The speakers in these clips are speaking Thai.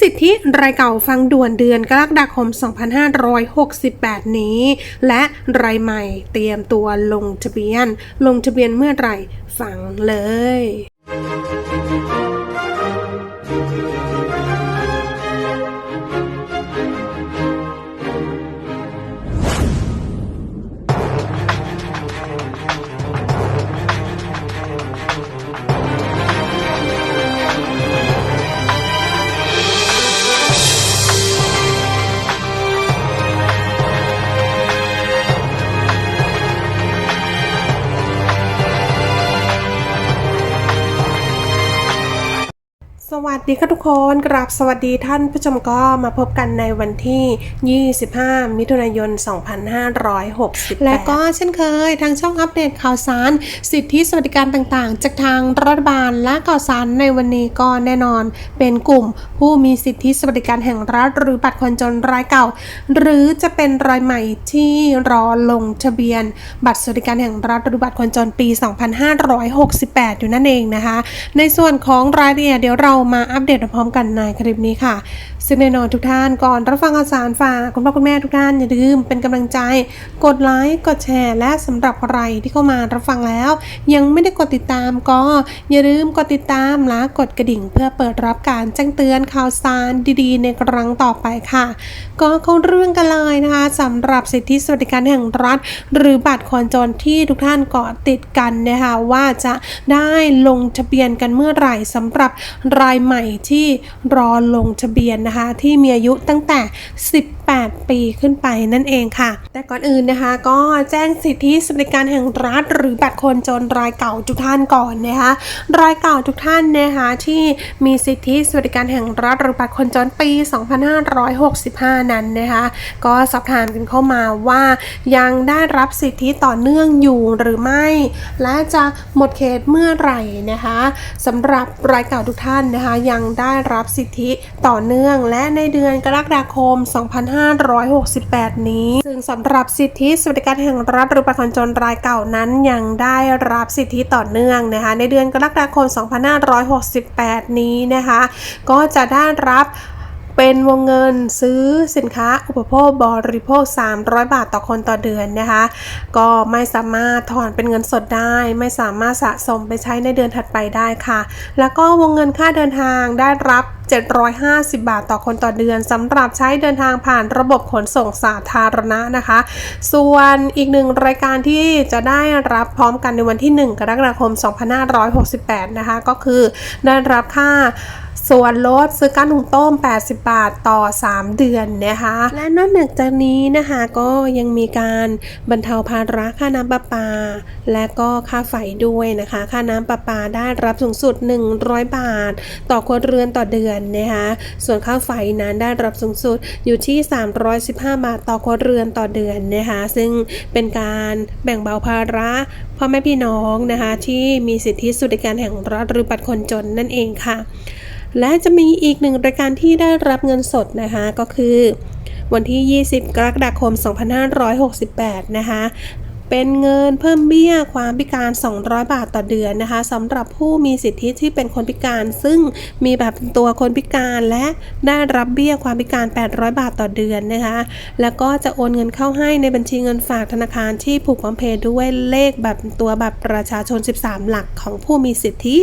สิทธิรายเก่าฟังด่วนเดือนกรกฎาคม 2568 นี้ และรายใหม่เตรียมตัวลงทะเบียน ลงทะเบียนเมื่อไหร่ฟังเลย วัสดีค่ะทุกคนกราบสวัสดีท่านผู้ชมก็มาพบกันในวันที่ 25 มิถุนายน 2560 และก็เช่นเคยทางช่องอัปเดตข่าวสาร สิทธิสวัสดิการต่างๆ จากทางรัฐบาลและข่าวสารในวันนี้ก็แน่นอน เป็นกลุ่มผู้มีสิทธิสวัสดิการแห่งรัฐหรือบัตรคนจนรายเก่า หรือจะเป็นรายใหม่ที่รอลงทะเบียน บัตรสวัสดิการแห่งรัฐหรือบัตรคนจนปี 2568 อยู่นั่นเองนะคะ ในส่วนของรายละเอียดเดี๋ยวเรามาอัปเดตพร้อมกันในคลิปนี้ค่ะ ซึ่งแน่นอนทุกท่านก่อนรับฟังข่าวสารฝากคุณพ่อคุณแม่ทุกท่านอย่าลืมเป็นกำลังใจ กดไลค์กดแชร์ และสำหรับใครที่เข้ามารับฟังแล้ว ยังไม่ได้กดติดตามก็อย่าลืมกดติดตามและกดกระดิ่ง เพื่อเปิดรับการแจ้งเตือนข่าวสารดีๆ ในครั้งต่อไปค่ะ ก็เข้าเรื่องกันเลยนะคะสำหรับสิทธิสวัสดิการแห่งรัฐ หรือบัตรคนจนที่ทุกท่านเกาะติดกันนะคะว่าจะได้ลงทะเบียนกันเมื่อไหร่สำหรับรายใหม่ที่รอลงทะเบียนนะคะที่มีอายุตั้งแต่ 18 ปีขึ้นไปนั่นเองค่ะ แต่ก่อนอื่นนะคะ ก็แจ้งสิทธิสวัสดิการแห่งรัฐ หรือบัตรคนจนรายเก่าทุกท่านก่อนนะคะ รายเก่าทุกท่านนะคะที่มีสิทธิสวัสดิการแห่งรัฐ หรือบัตรคนจนปี 2565 นั้นนะคะ ก็สอบถามกันเข้ามาว่ายังได้รับสิทธิต่อเนื่องอยู่หรือไม่ และจะหมดเขตเมื่อไหร่นะคะสำหรับรายเก่าทุกท่านนะคะ ยังได้รับสิทธิต่อเนื่องและในเดือนกรกฎาคม 2568 นี้ ซึ่งสำหรับสิทธิสวัสดิการแห่งรัฐหรือบัตรคนจนรายเก่านั้นยังได้รับสิทธิต่อเนื่องนะคะ ในเดือนกรกฎาคม 2568 นี้นะคะ ก็จะได้รับเป็นวงเงินซื้อสินค้าอุปโภคบริโภค 300 บาทต่อคนต่อเดือนนะคะ ก็ไม่สามารถถอนเป็นเงินสดได้ ไม่สามารถสะสมไปใช้ในเดือนถัดไปได้ค่ะ แล้วก็วงเงินค่าเดินทางได้รับ 750 บาทต่อคนต่อเดือนสำหรับใช้เดินทางผ่านระบบขนส่งสาธารณะนะคะ ส่วนอีกหนึ่งรายการที่จะได้รับพร้อมกันในวันที่ 1 กรกฎาคม 2568 นะคะ ก็คือได้รับค่า ส่วนลดซื้อการหุงต้ม 80 บาทต่อ 3 เดือนนะคะ และนอกเหนือจากนี้นะคะก็ยังมีการบรรเทาภาระค่าน้ำประปา และก็ค่าไฟด้วยนะคะ ค่าน้ำประปาได้รับสูงสุด 100 บาท ต่อครัวเรือนต่อเดือนนะคะส่วนค่าไฟนั้นได้รับสูงสุดอยู่ที่ 315 บาทต่อครัวเรือนต่อเดือนนะคะซึ่งเป็นการแบ่งเบาภาระพ่อแม่พี่น้องนะคะที่มีสิทธิสวัสดิการแห่งรัฐหรือบัตรคนจนนั่นเองค่ะ และจะมีอีกหนึ่งรายการที่ได้รับเงินสดนะคะก็คือ วันที่ 20 กรกฎาคม 2568 นะคะ เป็นเงินเพิ่มเบี้ยความพิการ 200 บาทต่อเดือนนะคะสำหรับผู้มีสิทธิที่เป็นคนพิการ ซึ่งมีแบบตัวคนพิการและได้รับเบี้ยความพิการ 800 บาทต่อเดือนนะคะแล้วก็จะโอนเงินเข้าให้ในบัญชีเงินฝากธนาคารที่ผูกพร้อมเพย์ด้วยเลขแบบตัวบัตรประชาชน 13 หลักของผู้มีสิทธิ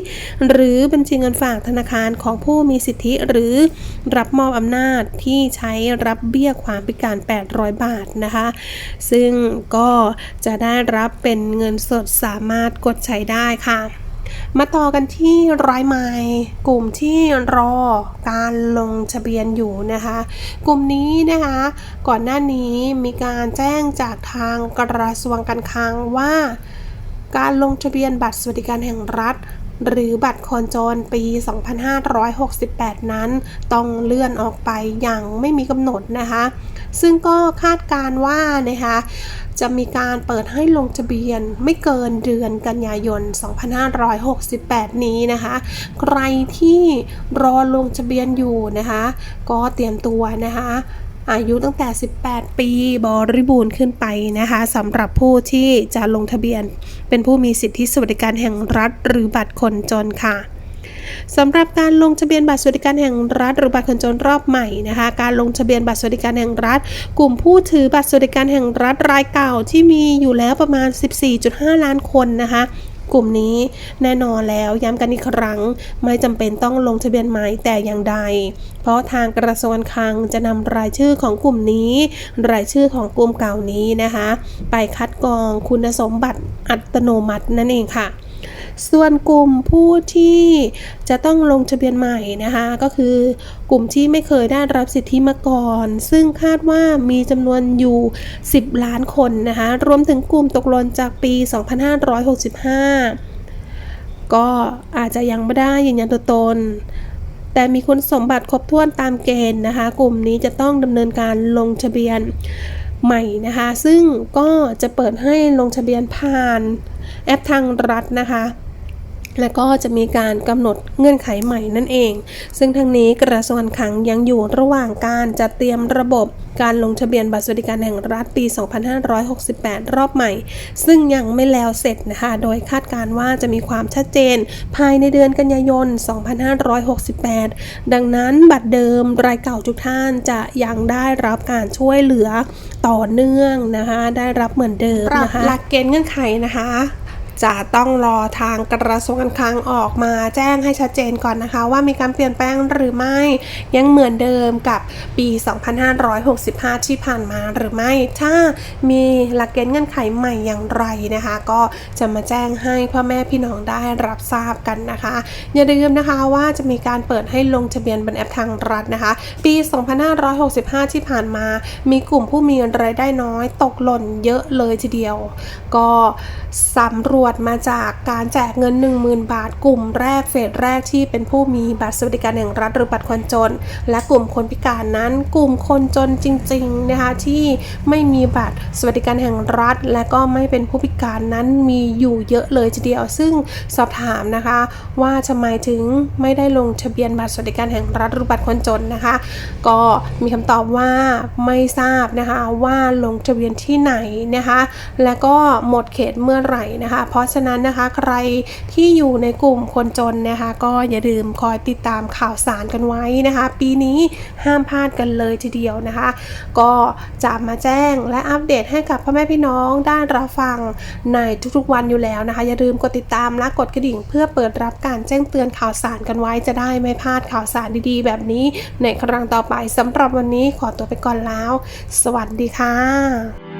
หรือบัญชีเงินฝากธนาคารของผู้มีสิทธิ หรือรับมอบอำนาจที่ใช้รับเบี้ยความพิการ 800 บาทนะคะ ซึ่งก็จะได้รับเป็นเงินสดสามารถกดใช้ได้ค่ะ มาต่อกันที่รายใหม่กลุ่มที่รอการลงทะเบียนอยู่นะคะ กลุ่มนี้นะคะ ก่อนหน้านี้มีการแจ้งจากทางกระทรวงการคลังว่า การลงทะเบียนบัตรสวัสดิการแห่งรัฐหรือบัตรคนจนปี 2568 นั้น ต้องเลื่อนออกไปอย่างไม่มีกำหนดนะคะ ซึ่งก็คาดการว่านะคะจะมีการเปิดให้ลงทะเบียนไม่เกินเดือนกันยายน 2568 นี้นะคะ ใครที่รอลงทะเบียนอยู่นะคะ ก็เตรียมตัวนะคะอายุตั้งแต่ 18 ปีบริบูรณ์ขึ้นไปนะคะสำหรับผู้ที่จะลงทะเบียนเป็นผู้มีสิทธิสวัสดิการแห่งรัฐ หรือบัตรคนจนค่ะ สำหรับการลงทะเบียนบัตรสวัสดิการแห่งรัฐหรือบัตรคนจนรอบใหม่นะคะ การลงทะเบียนบัตรสวัสดิการแห่งรัฐ กลุ่มผู้ถือบัตรสวัสดิการแห่งรัฐรายเก่าที่มีอยู่แล้วประมาณ 14.5 ล้านคนนะคะกลุ่มนี้แน่นอนแล้วย้ำกันอีกครั้ง ไม่จำเป็นต้องลงทะเบียนใหม่แต่อย่างใด เพราะทางกระทรวงการคลังจะนำรายชื่อของกลุ่มนี้ รายชื่อของกลุ่มเก่านี้นะคะ ไปคัดกรองคุณสมบัติอัตโนมัตินั่นเองค่ะ ส่วนกลุ่มผู้ที่จะต้องลงทะเบียนใหม่นะคะ ก็คือกลุ่มที่ไม่เคยได้รับสิทธิมาก่อน ซึ่งคาดว่ามีจำนวนอยู่ 10 ล้านคนนะคะ รวมถึงกลุ่มตกหล่นจากปี 2565 ก็อาจจะยังไม่ได้ยืนยันตัวตนแต่มีคุณสมบัติครบถ้วนตามเกณฑ์นะคะ กลุ่มนี้จะต้องดำเนินการลงทะเบียน ใหม่นะคะ ซึ่งก็จะเปิดให้ลงทะเบียนผ่านแอปทางรัฐนะคะ และก็จะมีการกำหนดเงื่อนไขใหม่นั่นเอง ซึ่งทางนี้กระทรวงการคลังยังอยู่ระหว่างการจัดเตรียมระบบการลงทะเบียนบัตรสวัสดิการแห่งรัฐปี 2568 รอบใหม่ ซึ่งยังไม่แล้วเสร็จนะคะ โดยคาดการว่าจะมีความชัดเจน ภายในเดือนกันยายน 2568 ดังนั้นบัตรเดิมรายเก่าทุกท่านจะยังได้รับการช่วยเหลือต่อเนื่องนะคะ ได้รับเหมือนเดิมนะคะหลักเกณฑ์เงื่อนไขนะคะ จะต้องรอทางกระทรวงการคลังออกมาแจ้งให้ชัดเจนก่อนนะคะ ว่ามีการเปลี่ยนแปลงหรือไม่ยังเหมือนเดิมกับปี 2565 ที่ผ่านมาหรือไม่ถ้ามีหลักเกณฑ์เงื่อนไขใหม่อย่างไรนะคะ ก็จะมาแจ้งให้พ่อแม่พี่น้องได้รับทราบกันนะคะ อย่าลืมนะคะว่าจะมีการเปิดให้ลงทะเบียนบนแอปทางรัฐนะคะ ปี 2565 ที่ผ่านมา มีกลุ่มผู้มีรายได้น้อยตกหล่นเยอะเลยทีเดียว ก็สำรวจมาจากการแจกเงิน 10,000 บาท กลุ่มแรกเฟสแรกที่เป็นผู้มีบัตรสวัสดิการแห่งรัฐหรือบัตรคนจน และกลุ่มคนพิการนั้น กลุ่มคนจนจริงๆนะคะที่ไม่มีบัตรสวัสดิการแห่งรัฐ และก็ไม่เป็นผู้พิการนั้นมีอยู่เยอะเลยทีเดียว ซึ่งสอบถามนะคะ ว่าทำไมถึงไม่ได้ลงทะเบียนบัตรสวัสดิการแห่งรัฐหรือบัตรคนจนนะคะ ก็มีคำตอบว่าไม่ทราบนะคะว่าลงทะเบียนที่ไหนนะคะ และก็หมดเขตเมื่อไหร่นะคะเพราราะฉะนั้นนะคะ ใครที่อยู่ในกลุ่มคนจนนะคะ ก็อย่าลืมคอยติดตามข่าวสารกันไว้นะคะ ปีนี้ห้ามพลาดกันเลยทีเดียวนะคะ ก็จะมาแจ้งและอัปเดตให้กับพ่อแม่พี่น้องได้รับฟังในทุกๆวันอยู่แล้วนะคะ อย่าลืมกดติดตามและกดกระดิ่ง เพื่อเปิดรับการแจ้งเตือนข่าวสารกันไว้จะได้ไม่พลาดข่าวสารดีๆ แบบนี้ในครั้งต่อไปสำหรับวันนี้ขอตัวไปก่อนแล้ว สวัสดีค่ะ